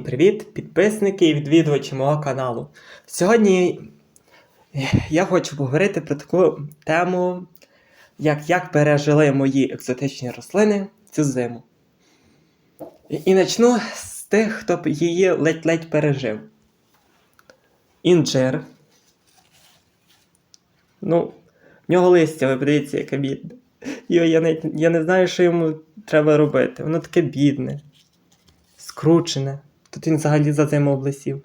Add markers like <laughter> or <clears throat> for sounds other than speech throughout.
Привіт, підписники і відвідувачі мого каналу. Сьогодні я хочу поговорити про таку тему, як, як пережили мої екзотичні рослини цю зиму. І, почну з тих, хто її ледь-ледь пережив. Інжир. Ну, в нього листя, ви подивіться, яке бідне. Йо, я, навіть, я не знаю, що йому треба робити. Воно таке бідне, скручене. Тут він взагалі за зиму облисів.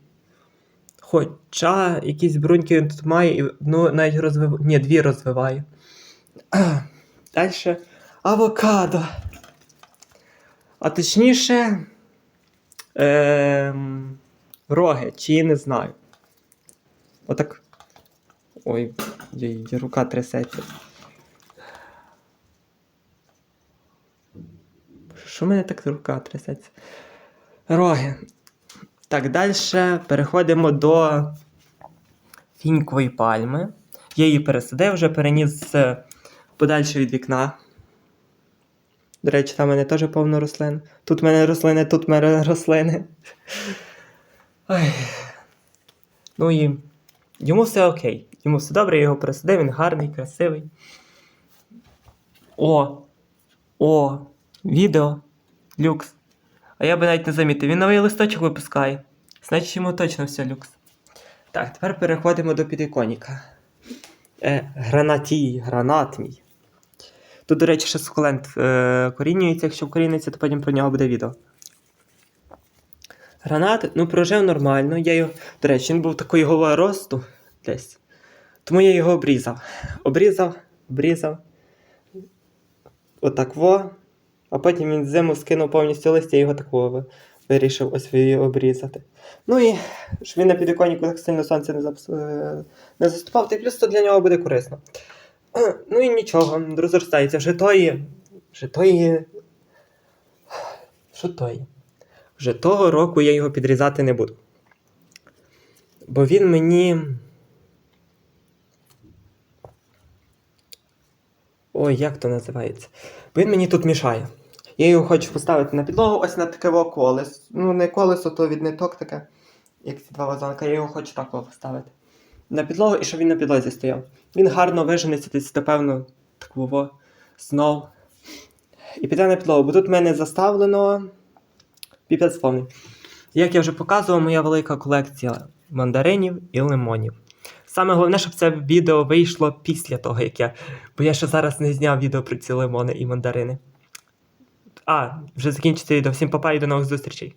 Хоча якісь бруньки він тут має, і ну, навіть розвив... Ні, дві розвиває. <clears throat> Далі авокадо. А точніше. Ем... Роги, чи не знаю. Отак. Ой, їй рука трясеться. Що в мене так рука трясеться? Роги. Так, далі переходимо до фінькової пальми. Я її пересадив, вже переніс подальше від вікна. До речі, там в мене теж повно рослин. Тут в мене рослини, тут в мене рослини. Ой. Ну і йому все окей. Йому все добре, я його пересадив, він гарний, красивий. О! О! Відео. Люкс. А я би навіть не замітив, він новий листочок випускає. Значить йому точно все люкс. Так, тепер переходимо до підіконіка. Е, гранатій, гранат мій. Тут, до речі, ще сукулент е, корінюється, якщо вкоріниться, то потім про нього буде відео. Гранат, ну, прожив нормально. Я його, до речі, він був такої його росту десь. Тому я його обрізав. Обрізав, обрізав. Отак во. А потім він зиму скинув повністю листя і його такого вирішив ось її обрізати. Ну і щоб він на підвіконнику так сильно сонце не, запс... е, не заступав, й плюс то для нього буде корисно. <clears throat> Ну і нічого, розростається. Вже тої. Вже тої. Що тої? Вже того року я його підрізати не буду. Бо він мені. Ой, як то називається? Він мені тут мішає. Я його хочу поставити на підлогу, ось на таке колесо. Ну, не колесо, то від ниток таке, як ці два вазонка. Я його хочу так поставити. На підлогу і щоб він на підлозі стояв. Він гарно виженеться десь, напевно, так во знов. І піде на підлогу, бо тут в мене заставлено піпець повний. Як я вже показував, моя велика колекція мандаринів і лимонів. Саме головне, щоб це відео вийшло після того, як я. Бо я ще зараз не зняв відео про ці лимони і мандарини. А, вже закінчити відео. Всім папа і до нових зустрічей.